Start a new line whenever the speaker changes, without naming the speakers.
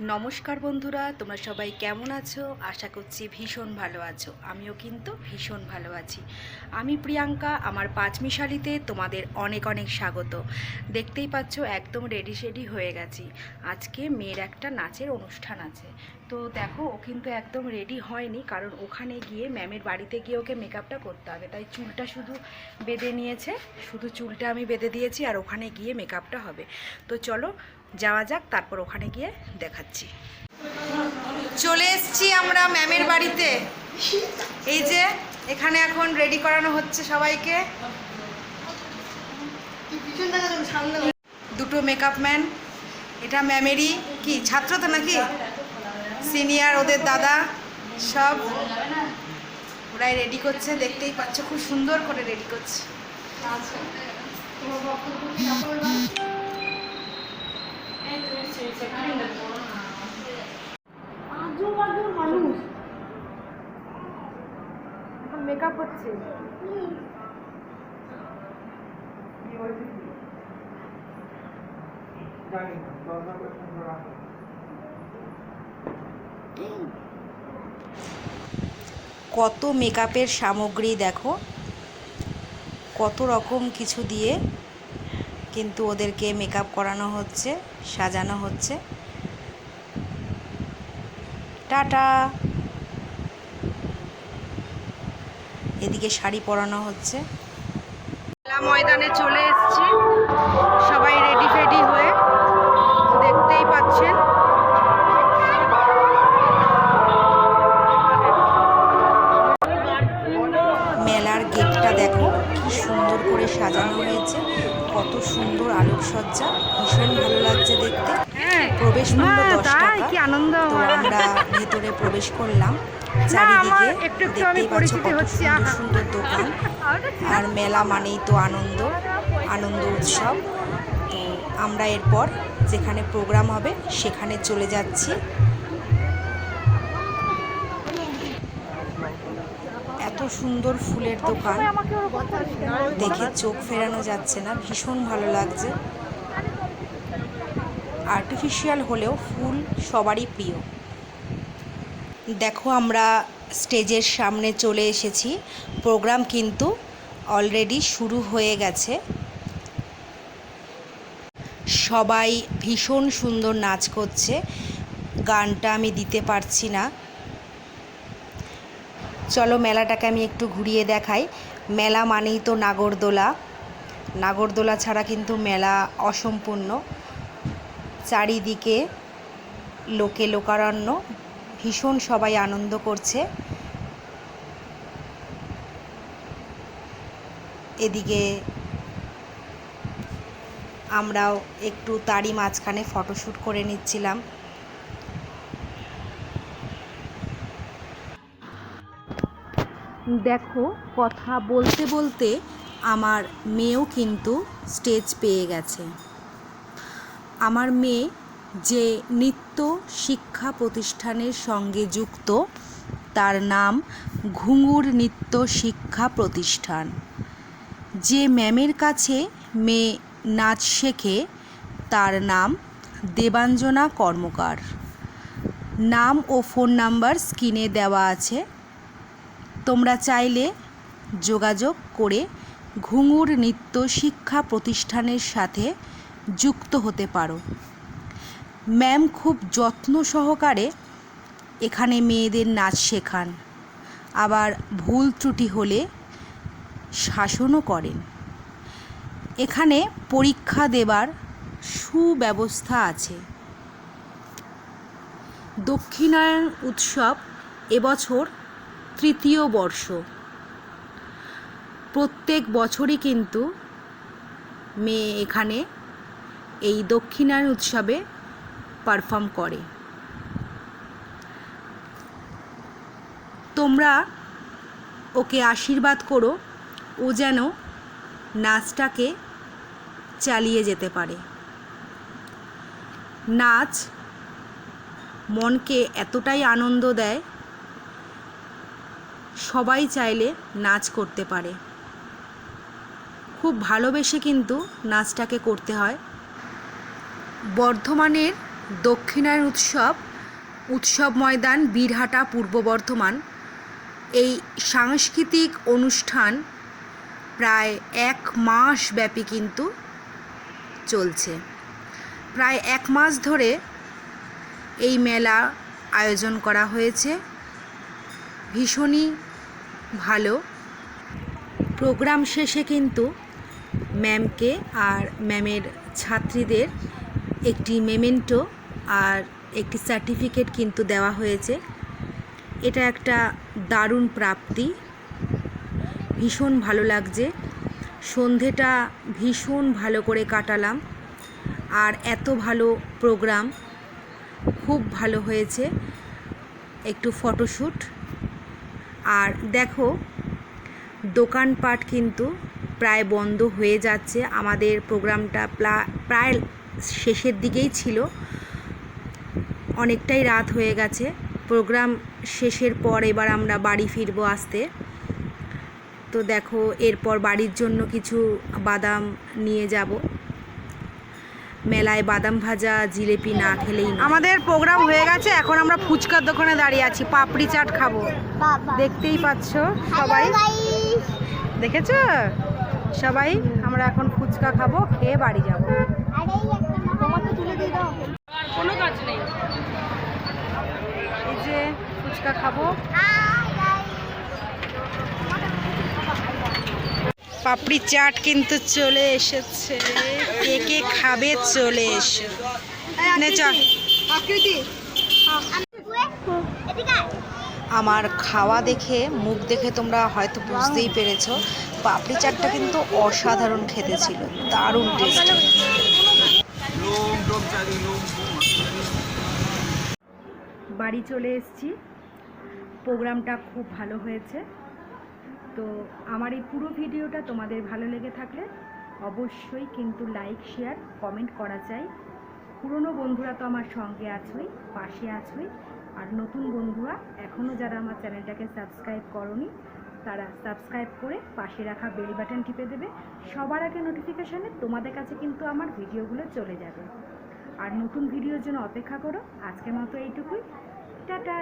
নমস্কার বন্ধুরা, তোমরা সবাই কেমন আছো? আশা করছি ভীষণ ভালো আছো। আমিও কিন্তু ভীষণ ভালো আছি। আমি প্রিয়াঙ্কা, আমার পাঁচমিশালিতে তোমাদের অনেক অনেক স্বাগত। দেখতেই পাচ্ছ, একদম রেডি শেডি হয়ে গেছি। আজকে মেয়ের একটা নাচের অনুষ্ঠান আছে। তো দেখো, ও কিন্তু একদম রেডি হয়নি, কারণ ওখানে গিয়ে ম্যামের বাড়িতে গিয়ে ওকে মেকআপটা করতে হবে। তাই চুলটা শুধু বেঁধে নিয়েছে, শুধু চুলটা আমি বেঁধে দিয়েছি আর ওখানে গিয়ে মেকআপটা হবে। তো চলো যাওয়া যাক, তারপর ওখানে গিয়ে দেখাচ্ছি। চলে এসছি আমরা ম্যামের বাড়িতে। এই যে, এখানে এখন রেডি করানো হচ্ছে সবাইকে। দুটো মেকআপ ম্যান এটা ম্যামেরই। কি, ছাত্র তো নাকি? সিনিয়র ওদের দাদা, সব। ওরাই রেডি করছে, দেখতেই পাচ্ছ, খুব সুন্দর করে রেডি করছে এখন হচ্ছে কত মেকআপের সামগ্রী দেখো। কত রকম কিছু দিয়ে কিন্তু ওদেরকে মেকআপ করানো হচ্ছে সাজানো হচ্ছে। টাটা! এদিকে শাড়ি পরানো হচ্ছে। খেলা ময়দানে চলে এসেছি। সবাই রেডি ফেডি হয়ে দেখতেই পাচ্ছেন। মেলার গেটটা দেখো কি সুন্দর করে সাজানো হয়েছে কত সুন্দর আলোকসজ্জা ভীষণ ভালো লাগছে দেখতে। প্রবেশ মূল্য দশ টাকা।
কি আনন্দ আমরা।
ভেতরে প্রবেশ করলাম। চারিদিকে
একটু একটু আমি
দেখতেই পাচ্ছ কত
হচ্ছি,
সুন্দর সুন্দর দোকান। আর মেলা মানেই তো আনন্দ আনন্দ উৎসব। তো আমরা এরপর যেখানে প্রোগ্রাম হবে সেখানে চলে যাচ্ছি। এত সুন্দর ফুলের দোকান। দেখে চোখ ফেরানো যাচ্ছে না। ভীষণ ভালো লাগছে। আর্টিফিশিয়াল হলেও ফুল সবারই প্রিয়। দেখো আমরা স্টেজের সামনে চলে এসেছি। প্রোগ্রাম কিন্তু অলরেডি শুরু হয়ে গেছে। সবাই ভীষণ সুন্দর নাচ করছে। গানটা আমি দিতে পারছি না। চলো মেলাটাকে আমি একটু ঘুরিয়ে দেখাই। মেলা মানেই তো নাগরদোলা। নাগরদোলা ছাড়া কিন্তু মেলা অসম্পূর্ণ। চারিদিকে লোকে লোকারণ্য, ভীষণ সবাই আনন্দ করছে। এদিকে আমরাও একটু তারই মাঝখানে ফটোশ্যুট করে নিচ্ছিলাম। দেখো, কথা বলতে বলতে আমার মেয়েও কিন্তু স্টেজ পেয়ে গেছে। আমার মেয়ে যে নৃত্য শিক্ষা প্রতিষ্ঠানের সঙ্গে যুক্ত, তার নাম ঘুঙুর নৃত্য শিক্ষা প্রতিষ্ঠান। যে ম্যামের কাছে মেয়ে নাচ শেখে, তার নাম দেবাঞ্জনা কর্মকার। নাম ও ফোন নাম্বার স্ক্রিনে দেওয়া আছে। তোমরা চাইলে যোগাযোগ করে ঘুঙুর নৃত্য শিক্ষা প্রতিষ্ঠানের সাথে যুক্ত হতে পারো। ম্যাম খুব যত্ন সহকারে এখানে মেয়েদের নাচ শেখান। আবার ভুল ত্রুটি হলে শাসনও করেন। এখানে পরীক্ষা দেবার সুব্যবস্থা আছে। দক্ষিণায়ন উৎসব এবছর তৃতীয় বর্ষ। প্রত্যেক বছরই কিন্তু মেয়ে এখানে এই দক্ষিণায়ন উৎসবে পারফর্ম করে। তোমরা ওকে আশীর্বাদ করো, ও যেন নাচটাকে চালিয়ে যেতে পারে। নাচ মনকে এতটাই আনন্দ দেয়, সবাই চাইলে নাচ করতে পারে। খুব ভালোবেসে কিন্তু নাচটাকে করতে হয়। বর্ধমানের দক্ষিণায়ন উৎসব উৎসব ময়দান বীরহাটা পূর্ব বর্ধমান। এই সাংস্কৃতিক অনুষ্ঠান প্রায় এক মাস ব্যাপী কিন্তু চলছে। প্রায় এক মাস ধরে এই মেলা আয়োজন করা হয়েছে। ভীষণই ভালো। প্রোগ্রাম শেষে কিন্তু ম্যামকে আর ম্যামের ছাত্রীদের একটি মেমেন্টো আর একটি সার্টিফিকেট কিন্তু দেওয়া হয়েছে। এটা একটা দারুণ প্রাপ্তি। ভীষণ ভালো লাগছে। সন্ধেটা ভীষণ ভালো করে কাটালাম আর এত ভালো প্রোগ্রাম। খুব ভালো হয়েছে একটু ফটোশ্যুট। আর দেখো, দোকানপাট কিন্তু প্রায় বন্ধ হয়ে যাচ্ছে। আমাদের প্রোগ্রামটা প্রায় শেষের দিকেই ছিল। অনেকটাই রাত হয়ে গেছে। প্রোগ্রাম শেষের পর এবার আমরা বাড়ি ফিরবো আসতে। তো দেখো এরপর বাড়ির জন্য কিছু বাদাম নিয়ে যাব। মেলায় বাদাম ভাজা জিলেপি না খেলেই আমাদের প্রোগ্রাম হয়ে গেছে এখন আমরা ফুচকার দোকানে দাঁড়িয়ে আছি। পাপড়ি চাট খাব। দেখতেই পাচ্ছ সবাই। দেখেছ? সবাই আমরা এখন ফুচকা খাব খেয়ে বাড়ি যাব।
তুলে দিয়ে দাও।
কোনো কাজ নেই। এই যে ফুচকা খাব। পাপড়ি চাট কিন্তু চলে এসেছে। কে কে খাবে চলে এসো। নে চ
আকৃতি এদিকে আয়।
আমার খাওয়া দেখে মুখ দেখে তোমরা হয়তো বুঝতেই পেরেছ পাপড়ি চাটটা কিন্তু অসাধারণ খেতে ছিল। দারুণ টেস্ট বাড়ি চলে এসছি। প্রোগ্রামটা খুব ভালো হয়েছে। তো আমার এই পুরো ভিডিওটা তোমাদের ভালো লেগে থাকলে অবশ্যই কিন্তু লাইক, শেয়ার, কমেন্ট করা চাই পুরনো বন্ধুরা তো আমার সঙ্গে আছোই, পাশে আছোই। আর নতুন বন্ধুরা এখনও যারা আমার চ্যানেলটাকে সাবস্ক্রাইব করনি তারা সাবস্ক্রাইব করে পাশে রাখা বেল বাটন টিপে দেবে। সবার আগে নোটিফিকেশানে তোমাদের কাছে কিন্তু আমার ভিডিওগুলো চলে যাবে। আর নতুন ভিডিওর জন্য অপেক্ষা করো। আজকের মতো এইটুকুই। টাটা!